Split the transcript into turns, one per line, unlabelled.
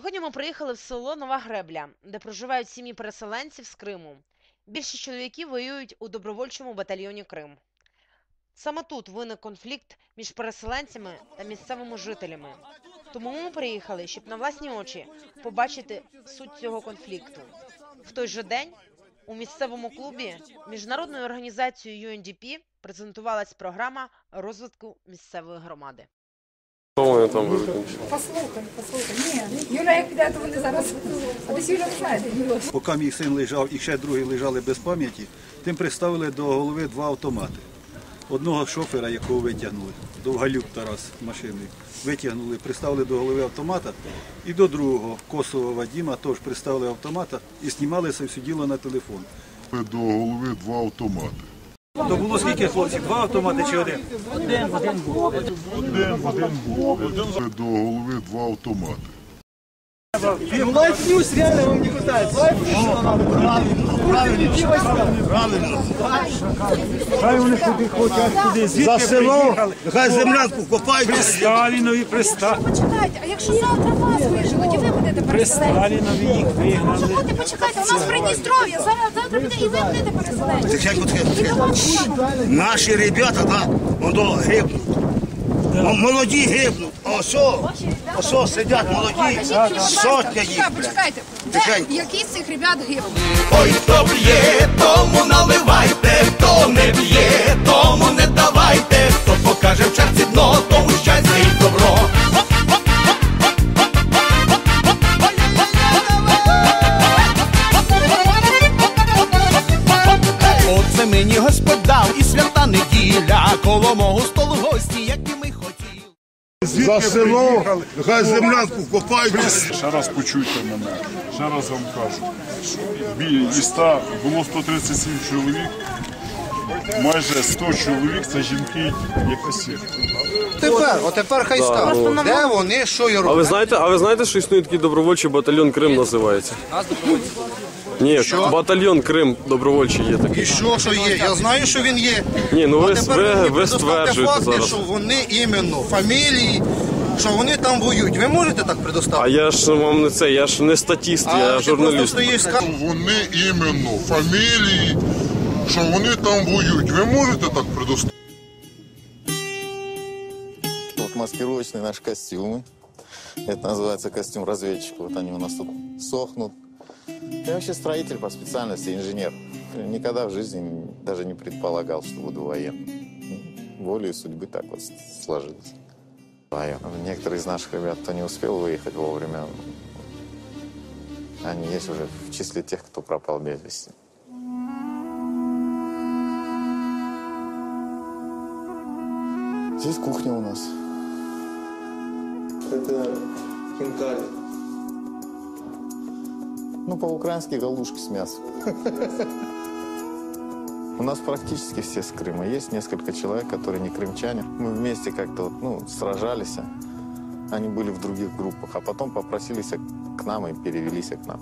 Сьогодні ми приїхали в село Нова Гребля, де проживають сім'ї переселенців з Криму. Більшість чоловіків воюють у добровольчому батальйоні Крим. Саме тут виник конфлікт між переселенцями та місцевими жителями. Тому ми приїхали, щоб на власні очі побачити суть цього конфлікту. В той же день у місцевому клубі міжнародною організацією UNDP презентувалась програма розвитку місцевої громади.
Вони там ведуть?
Послухай, послухай. Ні, Юля, як піде, то вони зараз. А десь Юля знає.
Поки мій син лежав і ще другі лежали без пам'яті, тим приставили до голови два автомати. Одного шофера, якого витягнули, Довгалюк Тарас машиною, витягнули, приставили до голови автомата, і до другого Косова Вадіма теж приставили автомата і знімали це все діло на телефон.
до голови два автомати.
То було скільки хлопців? Два автомати чи один?
Один, один був. Один до голови два автомати.
За село, хай землянку копають.
Сталінові приста...
Почекайте, а якщо завтра вас виженуть, і ви будете переселенці?
Сталінові їх вигнали.
Чого ти почекайте? У нас Придністров'я, зараз завтра буде і ви будете переселенці.
Наші ребята, да, воно гибнуть. Молоді гибнуть. Осо, осо сидять молоді, сотня їх.
Чекайте, почекайте.
Тихенько.
які з цих ребят гибнуть?
Ой, хто б'є, тому наливайте, хто не б'є, тому не давайте, хто покаже в черці дно, тому щастя і добро. Оце мені Господь дав і свята неділя, коло мого столу
За село, хай землянку копають.
Ще раз почуйте мене, ще раз вам кажу. Біля міста було 137 чоловік, майже 100 чоловік це жінки, як секта.
Тепер, от тепер хай скажуть, де вони, що і
А ви знаєте, а ви знаєте, що існує такий добровольчий батальйон Крим називається? Ні, батальйон Крим добровольчий є такий.
І що, що є? Я знаю, що він є.
Ні, ну ви,
А тепер
ви,
мені
ви
предоставте
стверджуєте
факти,
зараз.
що вони іменно, фамілії, що вони там воюють. Ви можете так
А
предоставити?
я ж вам не це, я ж не статіст, я
ти просто
журналіст.
стоїш, скажеш,
Вони іменно, фамілії, що вони там воюють. Ви можете так предоставити?
Вот маскировочные наши костюмы. Это называется костюм разведчика. Вот они у нас тут сохнут. Я вообще строитель по специальности, инженер. Никогда в жизни даже не предполагал, что буду военным. Волею судьбы так вот сложилось. А Некоторые из наших ребят, кто не успел выехать вовремя, они есть уже в числе тех, кто пропал без вести. Здесь кухня у нас. Это хинкали. Ну, по-украински галушки с мясом. У нас практически все с Крыма. Есть несколько человек, которые не крымчане. Мы вместе как-то вот, ну, сражались. Они были в других группах, а потом попросились к нам и перевелись к нам.